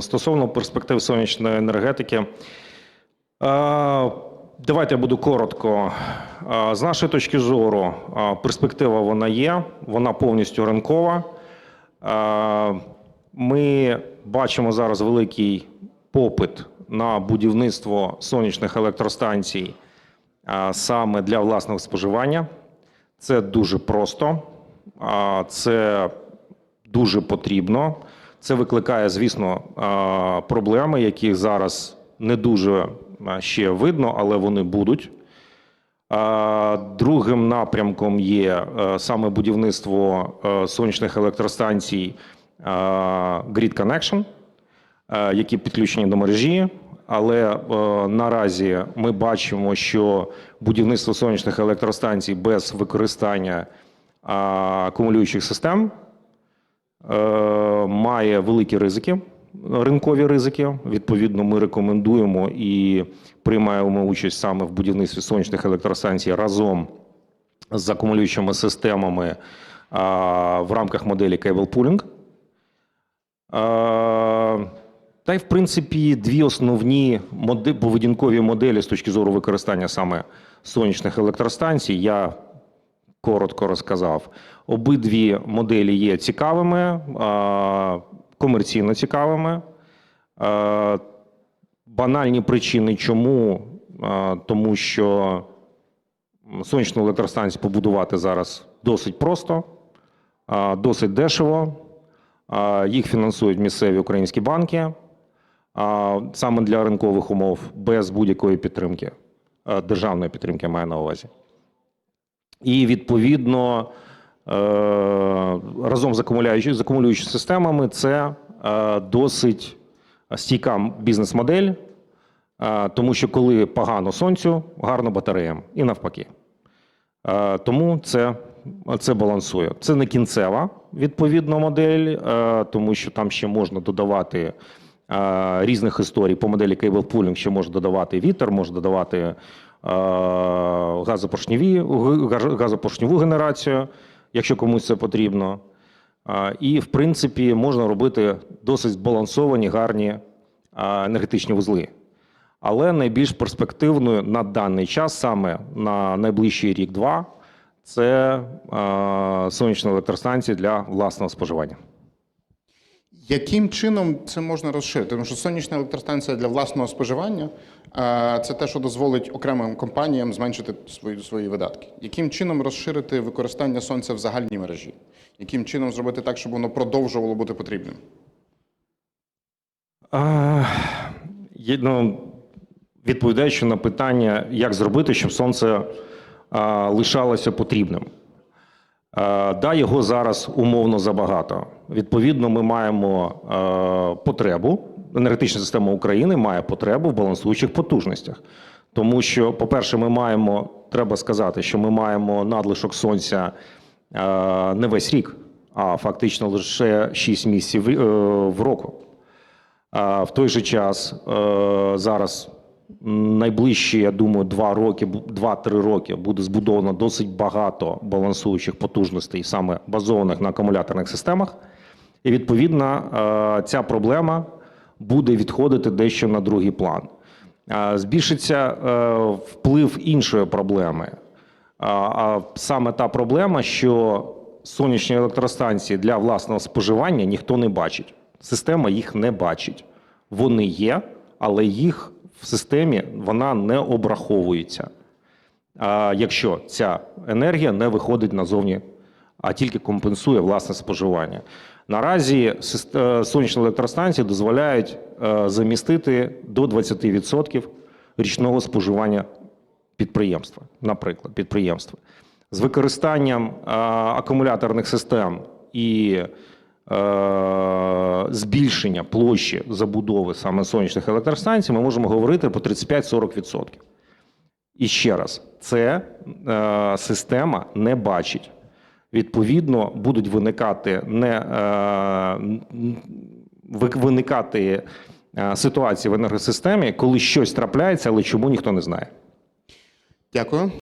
Стосовно перспектив сонячної енергетики, давайте я буду коротко. З нашої точки зору, перспектива вона є, вона повністю ринкова. Ми бачимо зараз великий попит на будівництво сонячних електростанцій саме для власного споживання. Це дуже просто, це дуже потрібно. Це викликає, звісно, проблеми, які зараз не дуже ще видно, але вони будуть. Другим напрямком є е, саме будівництво е, сонячних електростанцій е, Grid Connection, е, які підключені до мережі. Але е, наразі ми бачимо, що будівництво сонячних електростанцій без використання акумулюючих систем е, має великі ризики, ринкові ризики. Відповідно, ми рекомендуємо і приймаємо участь саме в будівництві сонячних електростанцій разом з акумулюючими системами в рамках моделі Cable Pooling. Е, Та й, в принципі, дві основні поведінкові моделі з точки зору використання саме сонячних електростанцій. Я коротко розказав. Обидві моделі є цікавими, комерційно цікавими. Банальні причини чому? Тому що сонячну електростанцію побудувати зараз досить просто, досить дешево. Їх фінансують місцеві українські банки саме для ринкових умов, без будь-якої підтримки, державної підтримки маю на увазі. І відповідно е, разом з акумулюючими, з акумулюючими системами це е, досить стійка бізнес-модель, е, тому що коли погано сонцю, гарно батареям і навпаки. Тому це, це балансує. Це не кінцева відповідно модель, тому що там ще можна додавати різних історій. По моделі Pooling ще можна додавати вітер, можна додавати газопоршневі, газ- газопоршневу генерацію, якщо комусь це потрібно. І, в принципі, можна робити досить збалансовані, гарні енергетичні вузли. Але найбільш перспективною на даний час, саме на найближчий рік-два, це сонячні електростанції для власного споживання. Яким чином це можна розширити? Тому що сонячна електростанція для власного споживання це те, що дозволить окремим компаніям зменшити свої, свої видатки. Яким чином розширити використання сонця в загальній мережі? Яким чином зробити так, щоб воно продовжувало бути потрібним? Є, ну, відповідаючи на питання, як зробити, щоб сонце е, лишалося потрібним. Е, Да, його зараз умовно забагато. Відповідно, ми маємо е, потребу. Енергетична система України має потребу в балансуючих потужностях. Тому що, по-перше, ми маємо, треба сказати, що ми маємо надлишок сонця е, не весь рік, а фактично лише 6 місяців в року. В той же час зараз найближчі, я думаю, два роки, два-три роки буде збудовано досить багато балансуючих потужностей, саме базованих на акумуляторних системах. І відповідно е, ця проблема буде відходити дещо на другий план. Е, Збільшиться е, вплив іншої проблеми. А саме та проблема, що сонячні електростанції для власного споживання ніхто не бачить. Система їх не бачить. Вони є, але їх в системі вона не обраховується. А якщо ця енергія не виходить назовні, а тільки компенсує власне споживання. Наразі е, сонячні електростанції дозволяють е, замістити до 20% річного споживання підприємства, наприклад, підприємства. З використанням е, акумуляторних систем і збільшення площі забудови саме сонячних електростанцій, ми можемо говорити про 35-40%. І ще раз, це е, система не бачить. Відповідно, будуть виникати не е, виникати е, ситуації в енергосистемі, коли щось трапляється, але чому ніхто не знає. Дякую.